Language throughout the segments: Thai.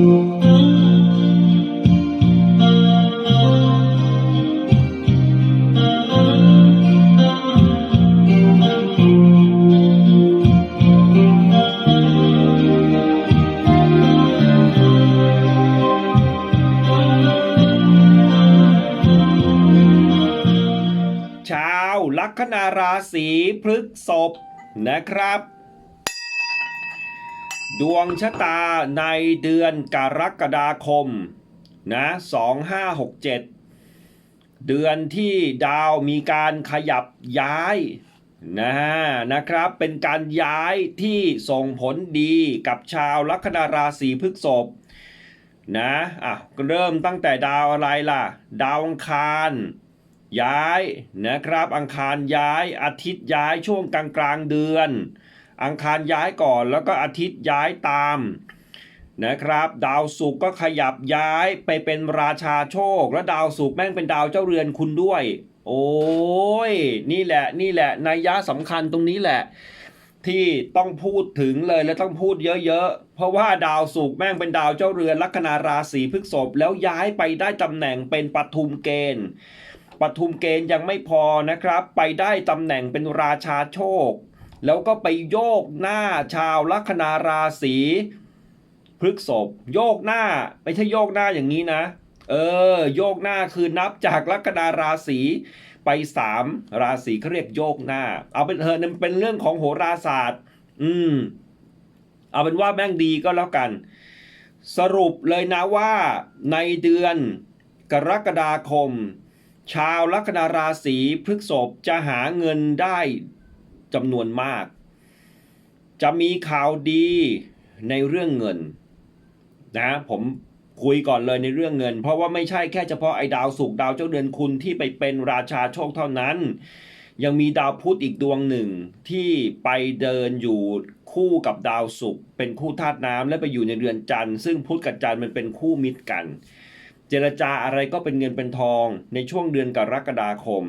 ชาวลัคนาราศีพฤกษภนะครับ ดวงชะตาในเดือนกรกฎาคมนะ2567 เดือนที่ดาวมีการขยับย้ายนะฮะนะครับเป็นการย้ายที่ส่งผลดีกับชาวลัคนาราศีพฤษภนะอะเริ่มตั้งแต่ดาวอะไรล่ะ ดาวอังคารย้ายนะครับอังคารย้ายอาทิตย์ย้ายช่วงกลางกลางเดือน อังคารย้ายก่อน แล้วก็อาทิตย์ย้ายตามนะครับ ดาวศุกร์ก็ขยับย้ายไปเป็นราชาโชค แล้วดาวศุกร์แม่งเป็นดาวเจ้าเรือนคุณด้วย โอ้ย นี่แหละนี่แหละนัยยะสำคัญตรงนี้แหละ ที่ต้องพูดถึงเลยและต้องพูดเยอะๆ เพราะว่าดาวศุกร์แม่งเป็นดาวเจ้าเรือนลัคนาราศีพฤษภแล้วย้ายไปได้ตำแหน่งเป็นปทุมเกณฑ์ปทุมเกณฑ์ยังไม่พอนะครับ ไปได้ตำแหน่งเป็นราชาโชค แล้วก็ไปโยกหน้าชาวลัคนาราศีพฤกษภโยกหน้าไม่ใช่โยกหน้าอย่างนี้นะ เออ โยกหน้าคือนับจากลัคนาราศีไปสามราศีเขาเรียกโยกหน้า เอาเป็นเถอะมันเป็นเรื่องของโหราศาสตร์ อืม เอาเป็นว่าแม่งดีก็แล้วกัน สรุปเลยนะว่าในเดือนกรกฎาคม ชาวลัคนาราศีพฤกษภจะหาเงินได้ จำนวนมาก จะมีข่าวดีในเรื่องเงินนะผมคุยก่อนเลยในเรื่องเงิน เพราะว่าไม่ใช่แค่เฉพาะไอ้ดาวศุกดาวเจ้าเดือนคุณที่ไปเป็นราชาโชคเท่านั้น ยังมีดาวพุธอีกดวงหนึ่งที่ไปเดินอยู่คู่กับดาวศุกร์เป็นคู่ธาตุน้ำและไปอยู่ในเรือนจันทร์ซึ่งพุธกับจันทร์มันเป็นคู่มิตรกัน เจรจาอะไรก็เป็นเงินเป็นทองในช่วงเดือนกรกฎาคม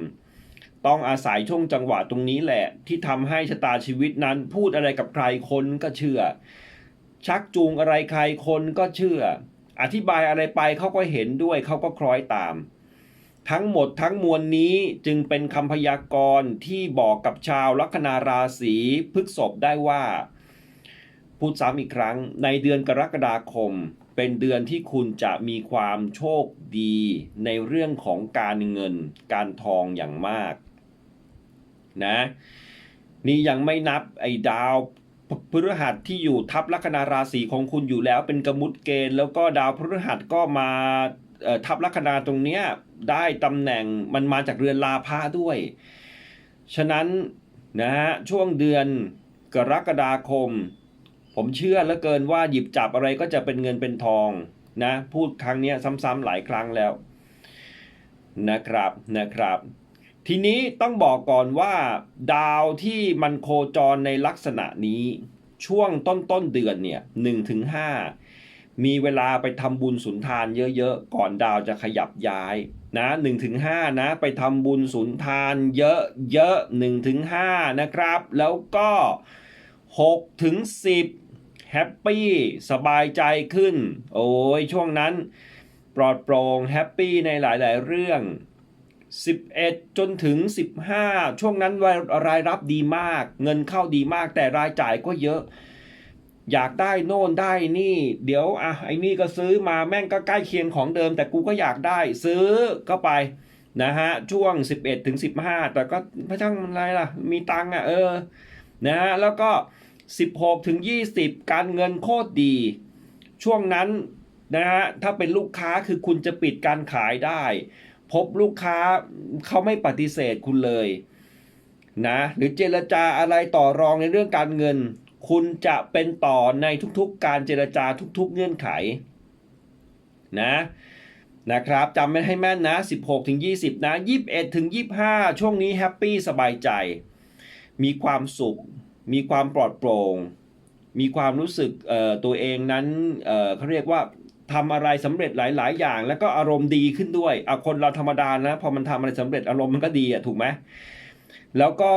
ต้องอาศัยช่วงจังหวะตรงนี้แหละ ที่ทำให้ชะตาชีวิตนั้นพูดอะไรกับใครคนก็เชื่อ ชักจูงอะไรใครคนก็เชื่อ อธิบายอะไรไปเขาก็เห็นด้วยเขาก็คล้อยตาม ทั้งหมดทั้งมวลนี้จึงเป็นคำพยากรณ์ที่บอกกับชาวลัคนาราศีพฤษภได้ว่า พูดซ้ำอีกครั้ง ในเดือนกรกฎาคม เป็นเดือนที่คุณจะมีความโชคดีในเรื่องของการเงิน การทองอย่างมาก นะ นี่ยังไม่นับไอ้ดาวพฤหัสที่อยู่ทับลัคนาราศีของคุณอยู่แล้วเป็นกมุตเกณฑ์ แล้วก็ดาวพฤหัสก็มาทับลัคนาตรงเนี้ยได้ตำแหน่งมันมาจากเรือนลาภะด้วย ฉะนั้นนะฮะช่วงเดือนกรกฎาคม ผมเชื่อเหลือเกินว่าหยิบจับอะไรก็จะเป็นเงินเป็นทองนะพูดครั้งนี้ซ้ำๆหลายครั้งแล้วนะครับนะครับ ทีนี้ต้องบอกก่อนว่า ดาวที่มันโคจรในลักษณะนี้ช่วงต้นต้นเดือนเนี่ยหนึ่งถึงห้ามีเวลาไปทำบุญสุนทานเยอะๆ ก่อนดาวจะขยับย้ายนะหนึ่งถึงห้านะ ไปทำบุญสุนทานเยอะเยอะหนึ่งถึงห้านะครับ แล้วก็หกถึงสิบแฮปปี้สบายใจขึ้น โอ้ยช่วงนั้น ปลอดโปร่งแฮปปี้ในหลายๆเรื่อง 11 จนถึง 15 ช่วงนั้นรายรับดีมาก เงินเข้าดีมากแต่รายจ่ายก็เยอะ อยากได้โน่นได้นี่ เดี๋ยวอะไอ้นี่ก็ซื้อมาแม่งก็ใกล้เคียงของเดิม แต่กูก็อยากได้ซื้อก็ไปนะฮะช่วง 11ถึง15 แต่ก็พระช่างอะไรล่ะ มีตังอะเออนะฮะแล้วก็ 16ถึง20 การเงินโคตรดี ช่วงนั้นนะฮะถ้าเป็นลูกค้าคือคุณจะปิดการขายได้ พบลูกค้าเขาไม่ปฏิเสธคุณเลยนะหรือเจรจาอะไรต่อรองในเรื่องการเงิน คุณจะเป็นต่อในทุกๆ การเจรจาทุกๆ เงื่อนไขนะนะครับจำไม่ให้แม่นนะ 16ถึง20 นะ 21ถึง25 ช่วงนี้แฮปปี้สบายใจ มีความสุข มีความปลอดโปร่ง มีความรู้สึกตัวเองนั้นเขาเรียกว่า ทำอะไรสำเร็จหลาย ๆ อย่าง แล้วก็อารมณ์ดีขึ้นด้วยเอาคนเราธรรมดานะพอมันทำอะไรสำเร็จอารมณ์มันก็ดีอะถูกไหมแล้วก็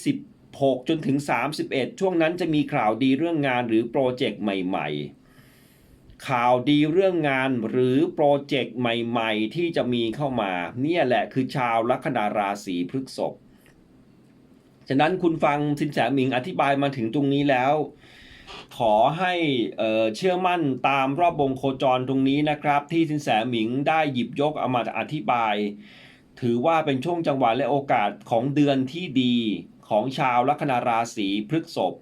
26 จนถึง 31 ช่วงนั้นจะมีข่าวดีเรื่องงานหรือโปรเจกต์ใหม่ ๆ ข่าวดีเรื่องงานหรือโปรเจกต์ใหม่ ๆ ที่จะมีเข้ามา เนี่ยแหละคือชาวลัคนาราศีพฤษภฉะนั้นคุณฟังสินแสหมิงอธิบายมาถึงตรงนี้แล้ว ขอให้เอ่อเชื่อมั่นตามรอบวงโคจรตรงนี้นะครับ ที่สินแสหมิงได้หยิบยกเอามาอธิบาย ถือว่าเป็นช่วงจังหวะและโอกาสของเดือนที่ดีของชาวลัคนาราศีพฤษภ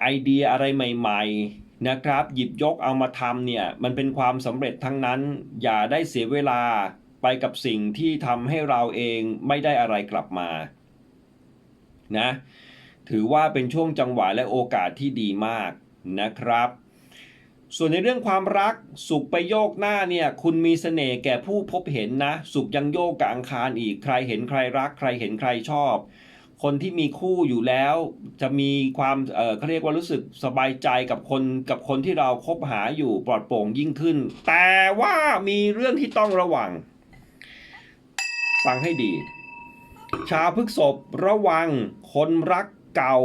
ไอเดียอะไรใหม่ๆนะครับ หยิบยกเอามาทำเนี่ยมันเป็นความสำเร็จทั้งนั้น อย่าได้เสียเวลาไปกับสิ่งที่ทำให้เราเองไม่ได้อะไรกลับมานะ ถือว่าเป็นช่วงจังหวะและโอกาสที่ดีมากนะครับ ส่วนในเรื่องความรักสุขไปโยกหน้าเนี่ยคุณมีเสน่ห์แก่ผู้พบเห็นนะ สุขยังโยกกับอังคารอีกใครเห็นใครรัก ใครเห็นใครชอบ คนที่มีคู่อยู่แล้วจะมีความเออเขาเรียกว่ารู้สึกสบายใจกับคนกับคนที่เราคบหาอยู่ปลอดโปร่งยิ่งขึ้น แต่ว่ามีเรื่องที่ต้องระวังฟังให้ดี ชาวพฤกษบระวังคนรัก เก่า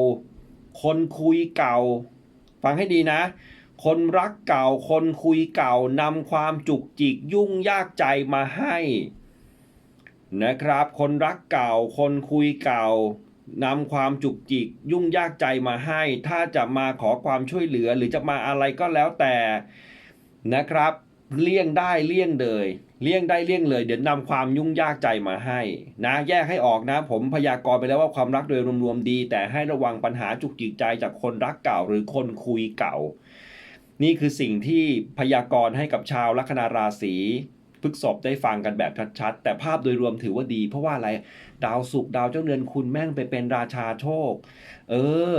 คนคุยเก่า ฟังให้ดีนะ คนรักเก่า คนคุยเก่านำความจุกจิกยุ่งยากใจมาให้นะครับ คนรักเก่า คนคุยเก่านำความจุกจิกยุ่งยากใจมาให้ ถ้าจะมาขอความช่วยเหลือหรือจะมาอะไรก็แล้วแต่นะครับ เลี่ยงได้เลี่ยงเลยเลี่ยงได้เลี่ยงเลย เดี๋ยวนำความยุ่งยากใจมาให้ นะแยกให้ออกนะ ผมพยากรณ์ไปแล้วว่าความรักโดยรวมๆดี แต่ให้ระวังปัญหาจุกจิกใจจากคนรักเก่าหรือคนคุยเก่า นี่คือสิ่งที่พยากรณ์ให้กับชาวลัคนาราศี พฤกษบได้ฟังกันแบบชัดๆ แต่ภาพโดยรวมถือว่าดี เพราะว่าอะไรดาวศุกดาวเจ้าเรือนคุณแม่งไปเป็นราชาโชค เออ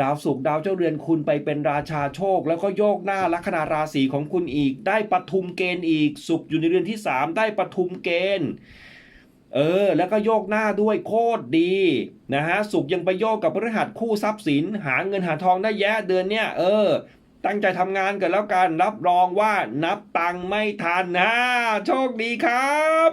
ดาวศุกดาวเจ้าเรือนคุณไปเป็นราชาโชค แล้วก็โยกหน้าลัคนาราศีของคุณอีก ได้ปทุมเกณฑ์อีกศุกอยู่ในเรือนที่ 3 ได้ปทุมเกณฑ์เออ แล้วก็โยกหน้าด้วยโคตรดีนะฮะศุกยังไปโยกกับพฤหัสคู่ทรัพย์สิน หาเงินหาทองได้แยะเดือนเนี้ยเออ ตั้งใจทำงานกันแล้วกันรับรองว่านับตังไม่ทันฮะโชคดีครับ